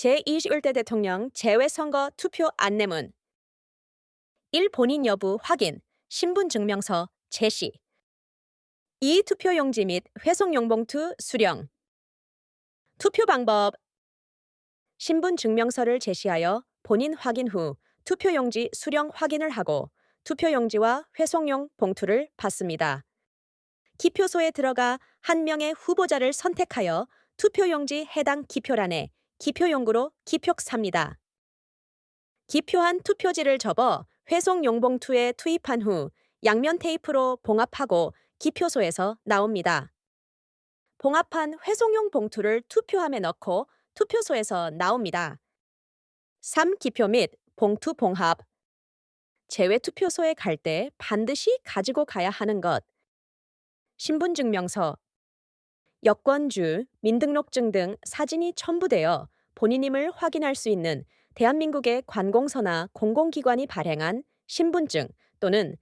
제21대 대통령 재외선거 투표 안내문 1. 본인 여부 확인, 신분증명서 제시 2. 투표용지 및 회송용봉투 수령 투표 방법 신분증명서를 제시하여 본인 확인 후 투표용지 수령 확인을 하고 투표용지와 회송용 봉투를 받습니다. 기표소에 들어가 한 명의 후보자를 선택하여 투표용지 해당 기표란에 기표용구로 기표삽니다. 기표한 투표지를 접어 회송 용봉투에 투입한 후 양면 테이프로 봉합하고 기표소에서 나옵니다. 봉합한 회송용 봉투를 투표함에 넣고 투표소에서 나옵니다. 3. 기표 및 봉투 봉합 제외 투표소에 갈 때 반드시 가지고 가야 하는 것 신분증명서 여권주, 민등록증 등 사진이 첨부되어 본인임을 확인할 수 있는 대한민국의 관공서나 공공기관이 발행한 신분증 또는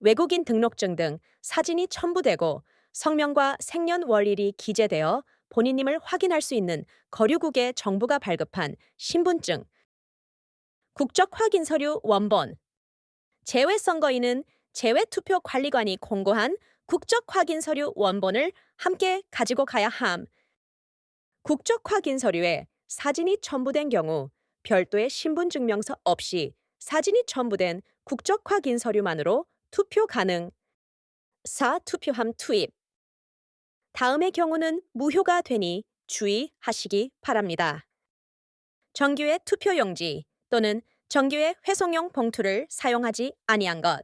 외국인 등록증 등 사진이 첨부되고 성명과 생년월일이 기재되어 본인임을 확인할 수 있는 거류국의 정부가 발급한 신분증, 국적 확인 서류 원본, 재외선거인은 재외투표 관리관이 공고한 국적 확인 서류 원본을 함께 가지고 가야 함. 국적 확인 서류에 사진이 첨부된 경우 별도의 신분증명서 없이 사진이 첨부된 국적 확인 서류만으로 투표 가능. 4. 투표함 투입. 다음의 경우는 무효가 되니 주의하시기 바랍니다. 정규의 투표용지 또는 정규의 회송용 봉투를 사용하지 아니한 것.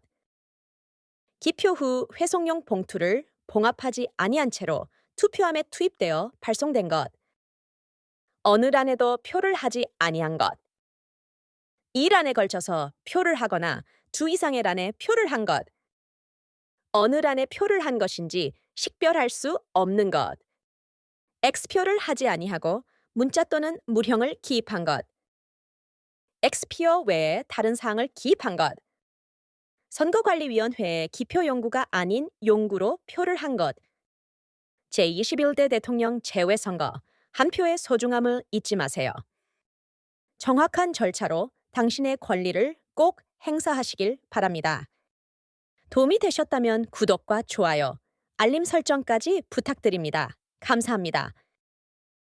기표 후 회송용 봉투를 봉합하지 아니한 채로 투표함에 투입되어 발송된 것. 어느 란에도 표를 하지 아니한 것. 이 란에 걸쳐서 표를 하거나 두 이상의 란에 표를 한 것. 어느 란에 표를 한 것인지 식별할 수 없는 것. X표를 하지 아니하고 문자 또는 물형을 기입한 것. X표 외에 다른 사항을 기입한 것. 선거관리위원회의 기표 용구가 아닌 용구로 표를 한 것. 제21대 대통령 재외선거 한 표의 소중함을 잊지 마세요. 정확한 절차로 당신의 권리를 꼭 행사하시길 바랍니다. 도움이 되셨다면 구독과 좋아요, 알림 설정까지 부탁드립니다. 감사합니다.